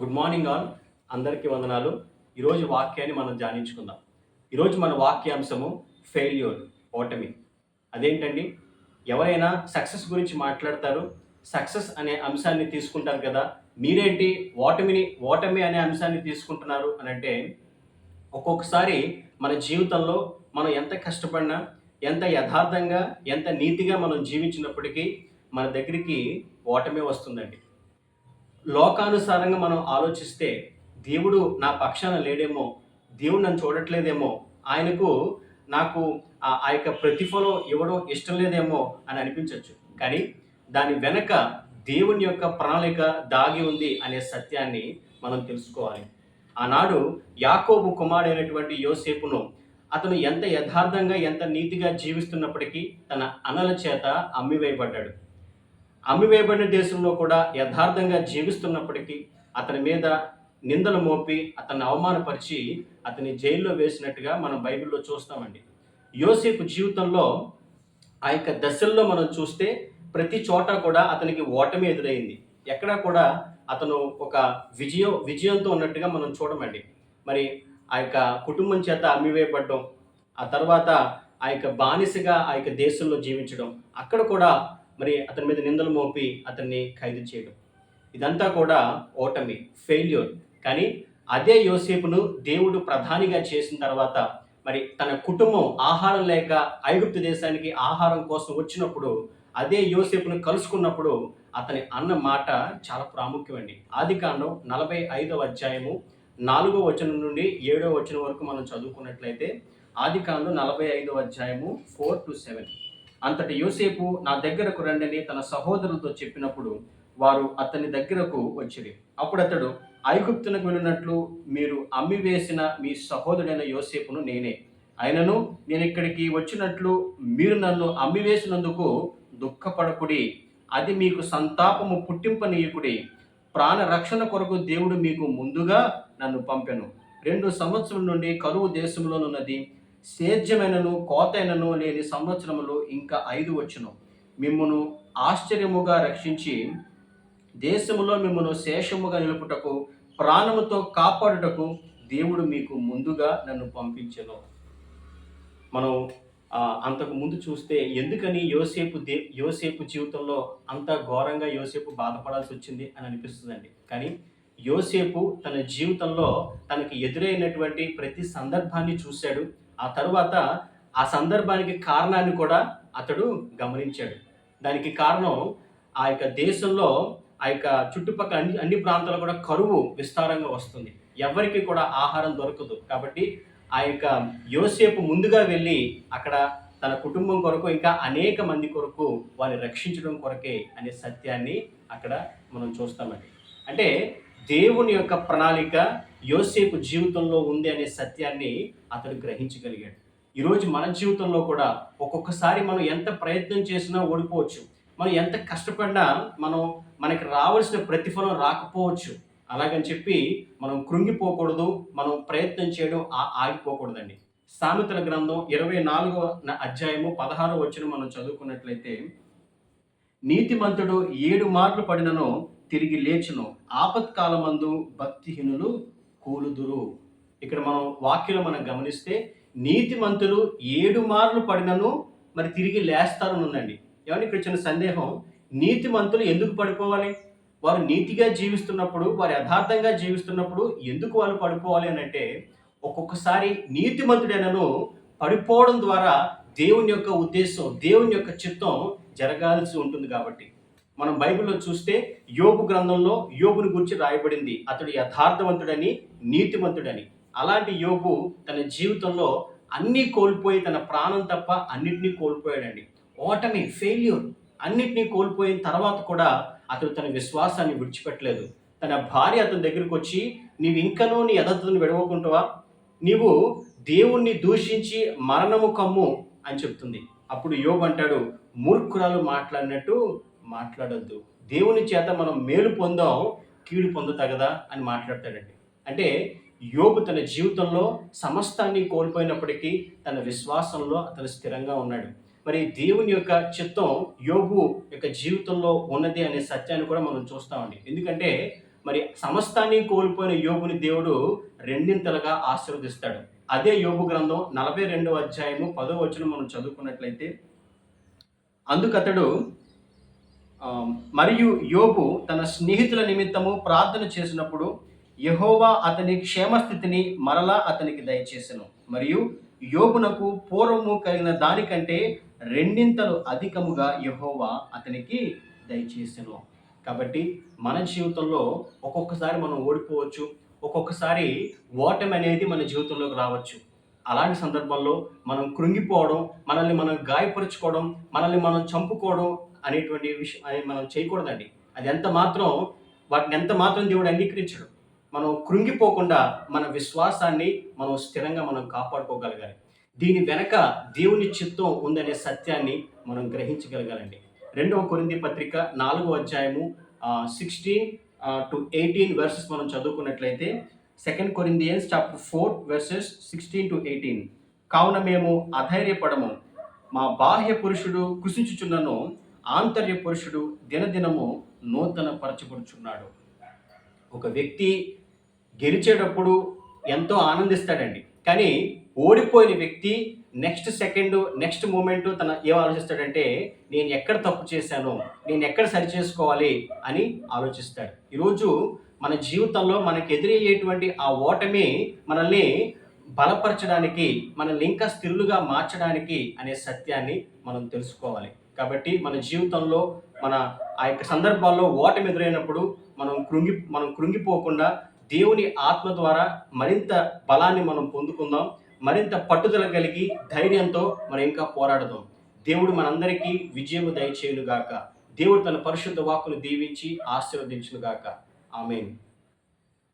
Good morning all అందరికీ వందనాలు. ఈరోజు వాక్యాన్ని మనం ధ్యానించుకుందాం. ఈరోజు మన వాక్యాంశము ఫెయిల్యూర్ ఓటమి. అదేంటండి? ఎవరైనా సక్సెస్ గురించి మాట్లాడతారు సక్సెస్ అనే అంశాన్ని తీసుకుంటారు కదా మీరేంటి ఓటమిని ఓటమి అనే అంశాన్ని తీసుకుంటున్నారు అని అంటే ఒక్కొక్కసారి మన జీవితంలో మనం ఎంత కష్టపడినా ఎంత యథార్థంగా ఎంత నీతిగా మనం జీవించినప్పటికీ మన దగ్గరికి ఓటమే వస్తుందండి. లోకానుసారంగా మనం ఆలోచిస్తే దేవుడు నా పక్షాన లేడేమో దేవుడు నన్ను చూడట్లేదేమో ఆయనకు నాకు ఆ ఆ యొక్క ప్రతిఫలం ఇవ్వడం ఇష్టం లేదేమో అని అనిపించవచ్చు కానీ దాని వెనక దేవుని యొక్క ప్రణాళిక దాగి ఉంది అనే సత్యాన్ని మనం తెలుసుకోవాలి. ఆనాడు యాకోబు కుమారుడైనటువంటి యోసేపును అతను ఎంత యథార్థంగా ఎంత నీతిగా జీవిస్తున్నప్పటికీ తన అనల చేత అమ్మివేయబడ్డాడు. అమ్మివేయబడిన దేశంలో కూడా యథార్థంగా జీవిస్తున్నప్పటికీ అతని మీద నిందలు మోపి అతన్ని అవమానపరిచి అతని జైల్లో వేసినట్టుగా మనం బైబిల్లో చూస్తామండి. యోసేపు జీవితంలో ఆ యొక్క దశల్లో మనం చూస్తే ప్రతి చోట కూడా అతనికి ఓటమి ఎదురైంది. ఎక్కడా కూడా అతను ఒక విజయం విజయంతో ఉన్నట్టుగా మనం చూడమండి. మరి ఆ యొక్క కుటుంబం చేత అమ్మివేయబడడం ఆ తర్వాత ఆ యొక్క బానిసగా ఆ యొక్క దేశంలో జీవించడం అక్కడ కూడా మరి అతని మీద నిందలు మోపి అతన్ని ఖైదు చేయడం. ఇదంతా కూడా ఓటమి ఫెయిల్యూర్ కానీ అదే యోసేపును దేవుడు ప్రధానిగా చేసిన తర్వాత మరి తన కుటుంబం ఆహారం లేక ఐగుప్తు దేశానికి ఆహారం కోసం వచ్చినప్పుడు అదే యోసేపును కలుసుకున్నప్పుడు అతని అన్న మాట చాలా ప్రాముఖ్యమండి. ఆది కాండం నలభై ఐదవ అధ్యాయము నాలుగో వచనం నుండి ఏడో వచనం వరకు మనం చదువుకున్నట్లయితే ఆది కాండం నలభై ఐదవ అధ్యాయము ఫోర్ టు సెవెన్ అంతటి యోసేపు నా దగ్గరకు రండని తన సహోదరులతో చెప్పినప్పుడు వారు అతని దగ్గరకు వచ్చిరి. అప్పుడు అతడు ఐగుప్తునకు వెళ్ళినట్లు మీరు అమ్మివేసిన మీ సహోదరుడైన యోసేపును నేనే. అయినను నేను ఇక్కడికి వచ్చినట్లు మీరు నన్ను అమ్మివేసినందుకు దుఃఖపడకుడి. అది మీకు సంతాపము పుట్టింపనీయకుడి. ప్రాణ రక్షణ కొరకు దేవుడు మీకు ముందుగా నన్ను పంపెను. రెండు సంవత్సరం నుండి కరువు దేశంలోనున్నది. సేద్యమైనను కోతైనను లేని సంవత్సరములు ఇంకా ఐదు వచ్చును. మిమ్మును ఆశ్చర్యముగా రక్షించి దేశములో మిమ్మను శేషముగా నిలుపుటకు ప్రాణముతో కాపాడుటకు దేవుడు మీకు ముందుగా నన్ను పంపించను. మనం అంతకు ముందు చూస్తే ఎందుకని యోసేపు దే యోసేపు జీవితంలో అంత ఘోరంగా యోసేపు బాధపడాల్సి వచ్చింది అని అనిపిస్తుందండి. కానీ యోసేపు తన జీవితంలో తనకి ఎదురైనటువంటి ప్రతి సందర్భాన్ని చూశాడు. ఆ తరువాత ఆ సందర్భానికి కారణాన్ని కూడా అతడు గమనించాడు. దానికి కారణం ఆ యొక్క దేశంలో ఆ యొక్క చుట్టుపక్కల అన్ని అన్ని ప్రాంతాల్లో కూడా కరువు విస్తారంగా వస్తుంది. ఎవరికి కూడా ఆహారం దొరకదు. కాబట్టి ఆ యొక్క యోసేపు ముందుగా వెళ్ళి అక్కడ తన కుటుంబం కొరకు ఇంకా అనేక మంది కొరకు వారిని రక్షించడం కొరకే అనే సత్యాన్ని అక్కడ మనం చూస్తామండి. అంటే దేవుని యొక్క ప్రణాళిక యోసేపు జీవితంలో ఉంది అనే సత్యాన్ని అతడు గ్రహించగలిగాడు. ఈరోజు మన జీవితంలో కూడా ఒక్కొక్కసారి మనం ఎంత ప్రయత్నం చేసినా ఓడిపోవచ్చు. మనం ఎంత కష్టపడినా మనం మనకి రావాల్సిన ప్రతిఫలం రాకపోవచ్చు. అలాగని చెప్పి మనం కృంగిపోకూడదు మనం ప్రయత్నం చేయడం ఆగిపోకూడదండి. సామెతల గ్రంథం ఇరవై నాలుగో అధ్యాయము పదహారో వచ్చిన మనం చదువుకున్నట్లయితే నీతిమంతుడు ఏడు మార్లు పడినను తిరిగి లేచును. ఆపత్కాలమందు భక్తిహీనులు కూలుదురు. ఇక్కడ మనం వాక్యం మనం గమనిస్తే నీతిమంతులు ఏడు మార్లు పడినను మరి తిరిగి లేస్తారు ఉందండి ఏమని ఇక్కడ చిన్న సందేహం. నీతిమంతులు ఎందుకు పడిపోవాలి? వారు నీతిగా జీవిస్తున్నప్పుడు వారు యథార్థంగా జీవిస్తున్నప్పుడు ఎందుకు వాళ్ళు పడిపోవాలి అని అంటే ఒక్కొక్కసారి నీతిమంతుడైనను పడిపోవడం ద్వారా దేవుని యొక్క ఉద్దేశం దేవుని యొక్క చిత్తం జరగాల్సి ఉంటుంది కాబట్టి. మనం బైబిల్లో చూస్తే యోగు గ్రంథంలో యోగుని గురించి రాయబడింది. అతడు యథార్థవంతుడని నీతిమంతుడని. అలాంటి యోగు తన జీవితంలో అన్నీ కోల్పోయి తన ప్రాణం తప్ప అన్నిటినీ కోల్పోయాడండి. ఓటమి ఫెయిల్యూర్ అన్నిటినీ కోల్పోయిన తర్వాత కూడా అతడు తన విశ్వాసాన్ని విడిచిపెట్టలేదు. తన భార్య అతని దగ్గరికి వచ్చి నీవు ఇంకనూ నీ యథార్థతను విడవకుంటావా? నీవు దేవుణ్ణి దూషించి మరణము కమ్ము అని చెప్తుంది. అప్పుడు యోబు అంటాడు మూర్ఖురాలు మాట్లాడినట్టు మాట్లాడొద్దు. దేవుని చేత మనం మేలు పొందాం కీడు పొందుతగదా అని మాట్లాడతాడండి. అంటే యోగు తన జీవితంలో సమస్తాన్ని కోల్పోయినప్పటికీ తన విశ్వాసంలో అతను స్థిరంగా ఉన్నాడు. మరి దేవుని యొక్క చిత్తం యోగు యొక్క జీవితంలో ఉన్నది అనే సత్యాన్ని కూడా మనం చూస్తామండి. ఎందుకంటే మరి సమస్తాన్ని కోల్పోయిన యోగుని దేవుడు రెండింతలుగా ఆశీర్వదిస్తాడు. అదే యోగు గ్రంథం నలభై రెండవ అధ్యాయము పదో వచనం మనం చదువుకున్నట్లయితే అందుకతడు మరియు యోబు తన స్నేహితుల నిమిత్తము ప్రార్థన చేసినప్పుడు యహోవా అతని క్షేమస్థితిని మరలా అతనికి దయచేసెను. మరియు యోబునకు పూర్వము కలిగిన దానికంటే రెండింతలు అధికముగా యహోవా అతనికి దయచేసెను. కాబట్టి మన జీవితంలో ఒక్కొక్కసారి మనం ఓడిపోవచ్చు ఒక్కొక్కసారి ఓటమి అనేది మన జీవితంలోకి రావచ్చు. అలాంటి సందర్భంలో మనం కృంగిపోవడం మనల్ని మనం గాయపరుచుకోవడం మనల్ని మనం చంపుకోవడం అనేటువంటి విషయం అది మనం చేయకూడదండి. అది ఎంత మాత్రం వాటిని ఎంత మాత్రం దేవుడు అంగీకరించడు. మనం కృంగిపోకుండా మన విశ్వాసాన్ని మనం స్థిరంగా మనం కాపాడుకోగలగాలి. దీని వెనక దేవుని చిత్తం ఉందనే సత్యాన్ని మనం గ్రహించగలగాలండి. రెండవ కొరింది పత్రిక నాలుగో అధ్యాయము సిక్స్టీన్ టు ఎయిటీన్ వర్సెస్ మనం చదువుకున్నట్లయితే second Corinthians chapter four verses sixteen to eighteen కావున మేము అధైర్యపడము. మా బాహ్య పురుషుడు కృషించుచున్నను ఆంతర్య పురుషుడు దినదినము నూతన పరచబడుచున్నాడు ఒక వ్యక్తి గెలిచేటప్పుడు ఎంతో ఆనందిస్తాడండి. కానీ ఓడిపోయిన వ్యక్తి నెక్స్ట్ సెకండ్ నెక్స్ట్ మూమెంట్ తన ఏం ఆలోచిస్తాడంటే నేను ఎక్కడ తప్పు చేశాను నేను ఎక్కడ సరి చేసుకోవాలి అని ఆలోచిస్తాడు. ఈరోజు మన జీవితంలో మనకు ఎదురయ్యేటువంటి ఆ ఓటమి మనల్ని బలపరచడానికి మనల్ని ఇంకా స్థిరులుగా మార్చడానికి అనే సత్యాన్ని మనం తెలుసుకోవాలి. కాబట్టి మన జీవితంలో మన ఆ యొక్క సందర్భాల్లో ఓటమి ఎదురైనప్పుడు మనం కృంగి మనం కృంగిపోకుండా దేవుని ఆత్మ ద్వారా మరింత బలాన్ని మనం పొందుకుందాం మరింత పట్టుదల కలిగి ధైర్యంతో మనం ఇంకా పోరాడదాం. దేవుడు మనందరికీ విజయము దయచేయునుగాక. దేవుడు తన పరిశుద్ధ వాక్కును దీవించి ఆశీర్వదించునుగాక. ఆమెను.